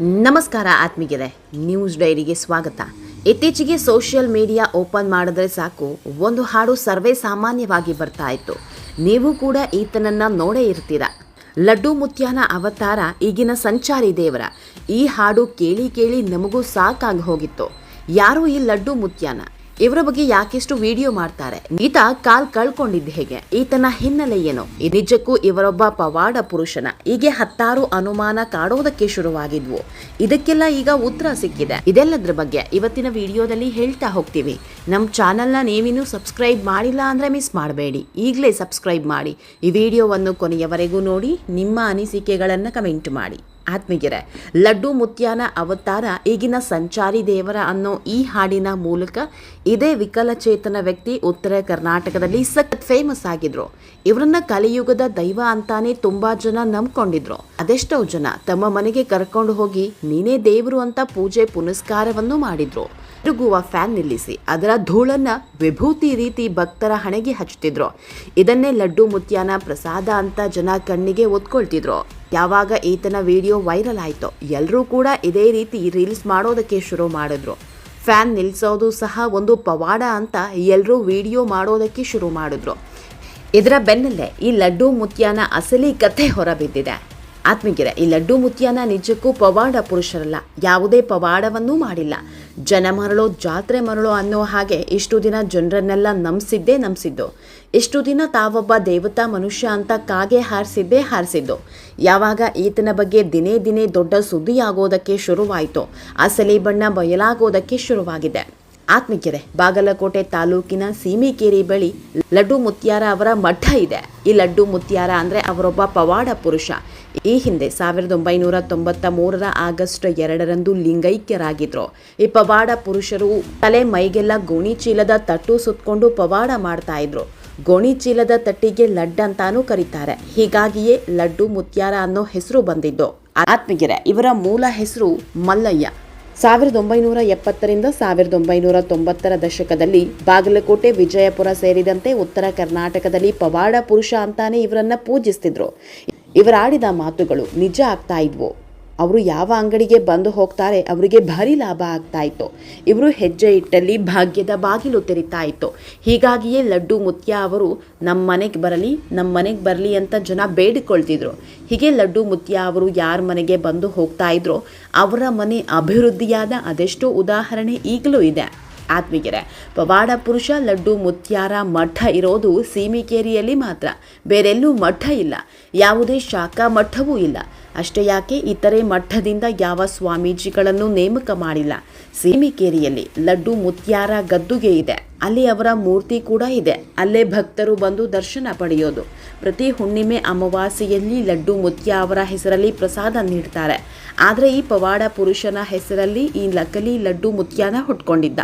ನಮಸ್ಕಾರ ಆತ್ಮೀಗೆರೆ ನ್ಯೂಸ್ ಡೈರಿಗೆ ಸ್ವಾಗತ. ಇತ್ತೀಚೆಗೆ ಸೋಷಿಯಲ್ ಮೀಡಿಯಾ ಓಪನ್ ಮಾಡಿದ್ರೆ ಸಾಕು, ಒಂದು ಹಾಡು ಸರ್ವೇ ಸಾಮಾನ್ಯವಾಗಿ ಬರ್ತಾ ಇತ್ತು. ನೀವು ಕೂಡ ಈತನನ್ನ ನೋಡೇ ಇರ್ತೀರ? ಲಡ್ಡು ಮುತ್ಯಾನ ಅವತಾರ, ಈಗಿನ ಸಂಚಾರಿ ದೇವರ. ಈ ಹಾಡು ಕೇಳಿ ಕೇಳಿ ನಮಗೂ ಸಾಕಾಗಿ ಹೋಗಿತ್ತು. ಯಾರು ಈ ಲಡ್ಡು ಮುತ್ಯಾನ? ಇವರ ಬಗ್ಗೆ ಯಾಕೆಷ್ಟು ವಿಡಿಯೋ ಮಾಡ್ತಾರೆ? ಈತ ಕಾಲ್ ಕಳ್ಕೊಂಡಿದ್ದ ಹೇಗೆ? ಈತನ ಹಿನ್ನೆಲೆ ಏನು? ನಿಜಕ್ಕೂ ಇವರೊಬ್ಬ ಪವಾಡ ಪುರುಷನ. ಹೀಗೆ ಹತ್ತಾರು ಅನುಮಾನ ಕಾಡೋದಕ್ಕೆ ಶುರುವಾಗಿದ್ವು. ಇದಕ್ಕೆಲ್ಲ ಈಗ ಉತ್ತರ ಸಿಕ್ಕಿದೆ. ಇದೆಲ್ಲದ್ರ ಬಗ್ಗೆ ಇವತ್ತಿನ ವಿಡಿಯೋದಲ್ಲಿ ಹೇಳ್ತಾ ಹೋಗ್ತೀವಿ. ನಮ್ಮ ಚಾನೆಲ್ನ ನೀವಿನ್ನೂ ಸಬ್ಸ್ಕ್ರೈಬ್ ಮಾಡಿಲ್ಲ ಅಂದ್ರೆ ಮಿಸ್ ಮಾಡಬೇಡಿ. ಈಗಲೇ ಸಬ್ಸ್ಕ್ರೈಬ್ ಮಾಡಿ. ಈ ವಿಡಿಯೋವನ್ನು ಕೊನೆಯವರೆಗೂ ನೋಡಿ, ನಿಮ್ಮ ಅನಿಸಿಕೆಗಳನ್ನು ಕಮೆಂಟ್ ಮಾಡಿ. ಆತ್ಮೀಗೆರೆ ಲಡ್ಡು ಮುತ್ಯಾನ ಅವತಾರ ಈಗಿನ ಸಂಚಾರಿ ದೇವರ ಅನ್ನೋ ಈ ಹಾಡಿನ ಮೂಲಕ ಇದೇ ವಿಕಲಚೇತನ ವ್ಯಕ್ತಿ ಉತ್ತರ ಕರ್ನಾಟಕದಲ್ಲಿ ಸಖತ್ ಫೇಮಸ್ ಆಗಿದ್ರು. ಇವರನ್ನ ಕಲಿಯುಗದ ದೈವ ಅಂತಾನೆ ತುಂಬಾ ಜನ ನಂಬ್ಕೊಂಡಿದ್ರು. ಅದೆಷ್ಟೋ ಜನ ತಮ್ಮ ಮನೆಗೆ ಕರ್ಕೊಂಡು ಹೋಗಿ ನೀನೇ ದೇವರು ಅಂತ ಪೂಜೆ ಪುನಸ್ಕಾರವನ್ನು ಮಾಡಿದ್ರು. ತಿರುಗುವ ಫ್ಯಾನ್ ನಿಲ್ಲಿಸಿ. ಅದರ ಧೂಳನ್ನ ವಿಭೂತಿ ರೀತಿ ಭಕ್ತರ ಹಣೆಗೆ ಹಚ್ಚುತ್ತಿದ್ರು. ಇದನ್ನೇ ಲಡ್ಡು, ಮುತ್ಯಾನ, ಪ್ರಸಾದ ಅಂತ ಜನ ಕಣ್ಣಿಗೆ ಒತ್ಕೊಳ್ತಿದ್ರು. ಯಾವಾಗ ಈತನ ವಿಡಿಯೋ ವೈರಲ್ ಆಯಿತು ಎಲ್ಲರೂ ಕೂಡ ಇದೇ ರೀತಿ ರೀಲ್ಸ್ ಮಾಡೋದಕ್ಕೆ ಶುರು ಮಾಡಿದ್ರು. ಫ್ಯಾನ್ ನಿಲ್ಲಿಸೋದು ಸಹ ಒಂದು ಪವಾಡ ಅಂತ ಎಲ್ಲರೂ ವಿಡಿಯೋ ಮಾಡೋದಕ್ಕೆ ಶುರು ಮಾಡಿದ್ರು. ಇದರ ಬೆನ್ನಲ್ಲೇ ಈ ಲಡ್ಡು, ಮುತ್ಯಾನ ಅಸಲಿ ಕಥೆ ಹೊರಬಿದ್ದಿದೆ. ಆತ್ಮೀಗೆರೆ ಈ ಲಡ್ಡು ಮುತ್ಯಾನ ನಿಜಕ್ಕೂ ಪವಾಡ ಪುರುಷರಲ್ಲ. ಯಾವುದೇ ಪವಾಡವನ್ನೂ ಮಾಡಿಲ್ಲ. ಜನ ಮರಳೋ, ಜಾತ್ರೆ ಮರಳೋ ಅನ್ನೋ ಹಾಗೆ ಇಷ್ಟು ದಿನ ಜನರನ್ನೆಲ್ಲ ನಂಬಿಸಿದ್ದೇ ನಂಬಿಸಿದ್ದು. ಇಷ್ಟು ದಿನ ತಾವೊಬ್ಬ ದೇವತಾ ಮನುಷ್ಯ ಅಂತ ಕಾಗೆ ಹಾರಿಸಿದ್ದೇ ಹಾರಿಸಿದ್ದು. ಯಾವಾಗ ಈತನ ಬಗ್ಗೆ ದಿನೇ ದಿನೇ ದೊಡ್ಡ ಸುದ್ದಿ ಆಗೋದಕ್ಕೆ ಶುರುವಾಯಿತು. ಅಸಲಿ ಬಣ್ಣ ಬಯಲಾಗೋದಕ್ಕೆ ಶುರುವಾಗಿದೆ. ಆತ್ಮಿಕೆರೆ ಬಾಗಲಕೋಟೆ ತಾಲೂಕಿನ ಸೀಮಿಕೇರಿ ಬಳಿ ಲಡ್ಡು ಮುತ್ಯಾರ ಅವರ ಮಠ ಇದೆ. ಈ ಲಡ್ಡು ಮುತ್ಯಾರ ಅಂದ್ರೆ ಅವರೊಬ್ಬ ಪವಾಡ ಪುರುಷ. ಈ ಹಿಂದೆ ಸಾವಿರದ ಒಂಬೈನೂರ ತೊಂಬತ್ತ ಮೂರರ ಆಗಸ್ಟ್ ಎರಡರಂದು ಲಿಂಗೈಕ್ಯರಾಗಿದ್ರು. ಈ ಪವಾಡ ಪುರುಷರು ತಲೆ ಮೈಗೆಲ್ಲ ಗೋಣಿ ಚೀಲದ ತಟ್ಟು ಸುತ್ತಕೊಂಡು ಪವಾಡ ಮಾಡ್ತಾ ಇದ್ರು. ಗೋಣಿ ಚೀಲದ ತಟ್ಟಿಗೆ ಲಡ್ ಅಂತಾನೂ ಕರೀತಾರೆ. ಹೀಗಾಗಿಯೇ ಲಡ್ಡು ಮುತ್ಯಾರ ಅನ್ನೋ ಹೆಸರು ಬಂದಿದ್ದು. ಆತ್ಮಗೆರೆ ಇವರ ಮೂಲ ಹೆಸರು ಮಲ್ಲಯ್ಯ. ಸಾವಿರದ ಒಂಬೈನೂರ ಎಪ್ಪತ್ತರಿಂದ ಸಾವಿರದ ಒಂಬೈನೂರ ತೊಂಬತ್ತರ ದಶಕದಲ್ಲಿ ಬಾಗಲಕೋಟೆ, ವಿಜಯಪುರ ಸೇರಿದಂತೆ ಉತ್ತರ ಕರ್ನಾಟಕದಲ್ಲಿ ಪವಾಡ ಪುರುಷ ಅಂತಾನೆ ಇವರನ್ನ ಪೂಜಿಸ್ತಿದ್ರು. ಇವರಾಡಿದ ಮಾತುಗಳು ನಿಜ ಆಗ್ತಾ ಇದ್ವು. ಅವರು ಯಾವ ಅಂಗಡಿಗೆ ಬಂದು ಹೋಗ್ತಾರೆ ಅವರಿಗೆ ಭಾರಿ ಲಾಭ ಆಗ್ತಾ ಇತ್ತು. ಇವರು ಹೆಜ್ಜೆ ಇಟ್ಟಲ್ಲಿ ಭಾಗ್ಯದ ಬಾಗಿಲು ತೆರಿತಾ ಇತ್ತು. ಹೀಗಾಗಿಯೇ ಲಡ್ಡು ಮುತ್ಯ ಅವರು ನಮ್ಮ ಮನೆಗೆ ಬರಲಿ ನಮ್ಮ ಮನೆಗೆ ಬರಲಿ ಅಂತ ಜನ ಬೇಡಿಕೊಳ್ತಿದ್ರು. ಹೀಗೆ ಲಡ್ಡು ಮುತ್ಯ ಅವರು ಯಾರ ಮನೆಗೆ ಬಂದು ಹೋಗ್ತಾ ಇದ್ರೋ, ಅವರ ಮನೆ ಅಭಿವೃದ್ಧಿಯಾದ ಅದೆಷ್ಟೋ ಉದಾಹರಣೆ ಈಗಲೂ ಇದೆ. ಆತ್ಮೀಗೆರೆ ಪವಾಡ ಪುರುಷ, ಲಡ್ಡು, ಮುತ್ಯಾರ, ಮಠ ಇರೋದು ಸೀಮಿಕೇರಿಯಲ್ಲಿ ಮಾತ್ರ. ಬೇರೆಲ್ಲೂ ಮಠ ಇಲ್ಲ. ಯಾವುದೇ ಶಾಖಾ ಮಠವೂ ಇಲ್ಲ. ಅಷ್ಟೇ ಯಾಕೆ ಇತರೆ ಮಠದಿಂದ ಯಾವ ಸ್ವಾಮೀಜಿಗಳನ್ನು ನೇಮಕ ಮಾಡಿಲ್ಲ? ಸೀಮಿಕೇರಿಯಲ್ಲಿ ಲಡ್ಡು, ಮುತ್ಯಾರ ಗದ್ದುಗೆ ಇದೆ. ಅಲ್ಲಿ ಅವರ ಮೂರ್ತಿ ಕೂಡ ಇದೆ. ಅಲ್ಲೇ ಭಕ್ತರು ಬಂದು ದರ್ಶನ ಪಡೆಯೋದು. ಪ್ರತಿ ಹುಣ್ಣಿಮೆ ಅಮಾವಾಸ್ಯೆಯಲ್ಲಿ ಲಡ್ಡು ಮುತ್ಯ ಅವರ ಹೆಸರಲ್ಲಿ ಪ್ರಸಾದ ನೀಡ್ತಾರೆ. ಆದರೆ ಈ ಪವಾಡ ಪುರುಷನ ಹೆಸರಲ್ಲಿ ಈ ಲಕಲಿ ಲಡ್ಡು ಮುತ್ಯಾನ ಹುಟ್ಕೊಂಡಿದ್ದ.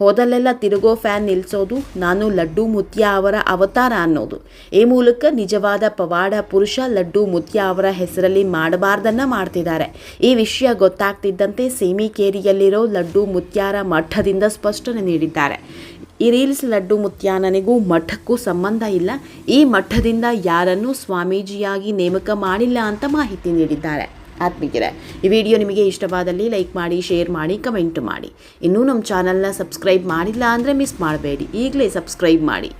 ಹೋದಲ್ಲೆಲ್ಲ ತಿರುಗೋ ಫ್ಯಾನ್ ನಿಲ್ಲಿಸೋದು ನಾನು ಲಡ್ಡು ಮುತ್ಯ ಅವರ ಅವತಾರ ಅನ್ನೋದು. ಈ ಮೂಲಕ ನಿಜವಾದ ಪವಾಡ ಪುರುಷ ಲಡ್ಡು ಮುತ್ಯ ಅವರ ಹೆಸರಲ್ಲಿ ಮಾಡಬಾರ್ದನ್ನ ಮಾಡ್ತಿದ್ದಾರೆ. ಈ ವಿಷಯ ಗೊತ್ತಾಗ್ತಿದ್ದಂತೆ ಸೀಮಿಕೇರಿಯಲ್ಲಿರೋ ಲಡ್ಡು ಮುತ್ಯಾರ ಮಠದಿಂದ ಸ್ಪಷ್ಟನೆ ನೀಡಿದ್ದಾರೆ. ಈ ರೀಲ್ಸ್ ಲಡ್ಡು ಮುತ್ಯಾನನಿಗೂ ಮಠಕ್ಕೂ ಸಂಬಂಧ ಇಲ್ಲ. ಈ ಮಠದಿಂದ ಯಾರನ್ನೂ ಸ್ವಾಮೀಜಿಯಾಗಿ ನೇಮಕ ಮಾಡಿಲ್ಲ ಅಂತ ಮಾಹಿತಿ ನೀಡಿದ್ದಾರೆ. ಆತ್ಮೀಯರೇ, ಈ ವಿಡಿಯೋ ನಿಮಗೆ ಇಷ್ಟವಾದಲ್ಲಿ ಲೈಕ್ ಮಾಡಿ, ಶೇರ್ ಮಾಡಿ, ಕಮೆಂಟ್ ಮಾಡಿ. ಇನ್ನೂ ನಮ್ಮ ಚಾನಲ್ನ ಸಬ್ಸ್ಕ್ರೈಬ್ ಮಾಡಿಲ್ಲ ಅಂದರೆ ಮಿಸ್ ಮಾಡಬೇಡಿ. ಈಗಲೇ ಸಬ್ಸ್ಕ್ರೈಬ್ ಮಾಡಿ.